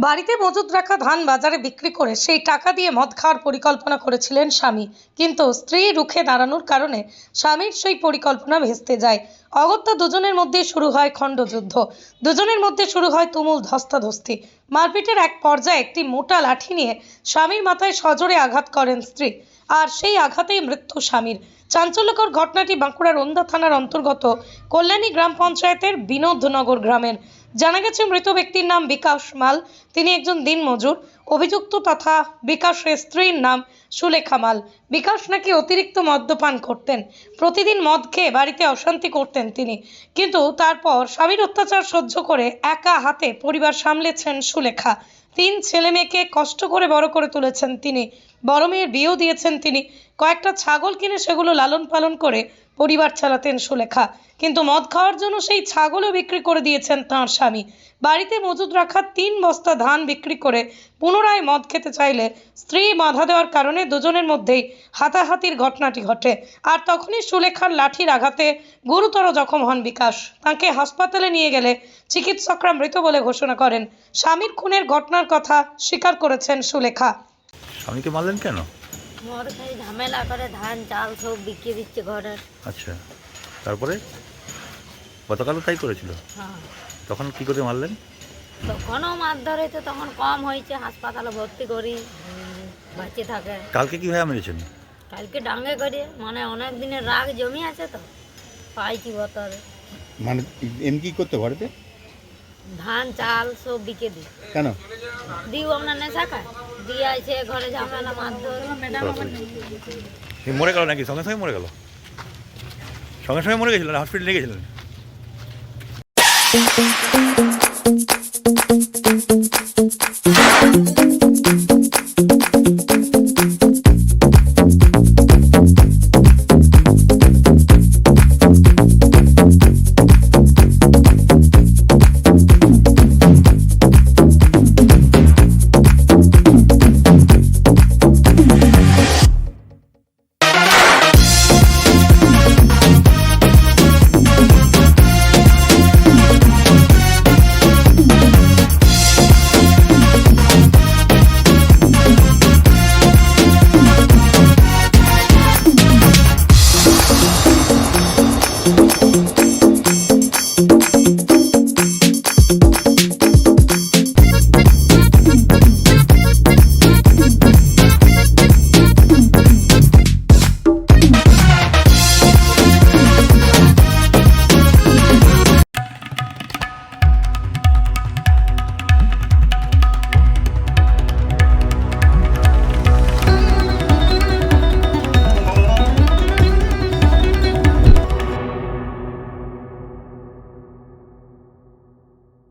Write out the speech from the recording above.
বাড়িতে মজুত রাখা ধান বাজারে বিক্রি করে সেই টাকা দিয়ে মদ খাওয়ার পরিকল্পনা করেছিলেন স্বামী। কিন্তু স্ত্রী রুখে দাঁড়ানোর কারণে স্বামীর সেই পরিকল্পনা ভেস্তে যায়। অগত্যা দুজনের মধ্যে শুরু হয় খণ্ডযুদ্ধ দুজনের মধ্যে শুরু হয় তুমুল ধস্তাধস্তি। মারপিটের এক পর্যায়ে একটি মোটা লাঠি নিয়ে স্বামীর মাথায় সজোরে আঘাত করেন স্ত্রী। আর সেই আঘাতেই মৃত্যু স্বামীর। চাঞ্চল্যকর ঘটনাটি বাঁকুড়ার ওন্দা থানার অন্তর্গত কল্যাণী গ্রাম পঞ্চায়েতের বিনোদনগর গ্রামের। জানা গেছে, মৃত ব্যক্তির নাম বিকাশ মাল, তিনি একজন দিনমজুর। অভিযুক্ত তথা বিকাশের স্ত্রীর নাম সুলেখা মাল। বিকাশ নাকি অতিরিক্ত মদ্যপান করতেন। প্রতিদিন মদ খেয়ে বাড়িতে অশান্তি করতেন তিনি। কিন্তু তারপর স্বামীর অত্যাচার সহ্য করে একা হাতে পরিবার সামলেছেন সুলেখা। তিন ছেলে মেয়েকে কষ্ট করে বড় করে তুলেছেন তিনি। বড় মেয়ের বিয়েও দিয়েছেন তিনি। কয়েকটা ছাগল কিনে সেগুলো লালন পালন করে পরিবার চালাতেন সুলেখা। কিন্তু মদ খাওয়ার জন্য সেই ছাগলও বিক্রি করে দিয়েছেন তাঁর স্বামী। বাড়িতে মজুদ রাখা তিন বস্তা ধান বিক্রি করে পুনরায় মদ খেতে চাইলে স্ত্রী বাধা দেওয়ার কারণে দুজনের মধ্যেই হাতাহাতির ঘটনাটি ঘটে। আর তখনই সুলেখার লাঠির আঘাতে গুরুতর জখম হন বিকাশ। তাকে হাসপাতালে নিয়ে গেলে চিকিৎসকরা মৃত বলে ঘোষণা করেন। স্বামীর খুনের ঘটনার কথা স্বীকার করেছেন সুলেখা। স্বামীকে মারলেন কেন? মদ খাই ঝামেলা করে ধান চাল সব বিকিয়ে দিচ্ছে ঘরের। আচ্ছা। তারপরে? গতকালও তাই করেছিল? হ্যাঁ। তখন কি করে মারলেন? তখনও মারধর হইতো তখন কম হয়েছে হাসপাতালে ভর্তি করি বাঁচে থাকে। কালকে কীভাবে মেরেছেন? কালকে ডাঙ্গে করে মানে অনেক দিনের রাগ জমি আছে তো পাইছি বতরে মানে এমনি কি করতে বাড়িতে ধান চাল সব বিকে দিই। কেন? দিও আমরা নেশা খায় দিয়ে আছে ঘরে ঝামেলা মারধর। সে মরে গেল নাকি? সঙ্গে সঙ্গে মরে গেল? সঙ্গে সঙ্গে মরে গেছিলেন হসপিটালে নিয়ে গেছিলেন?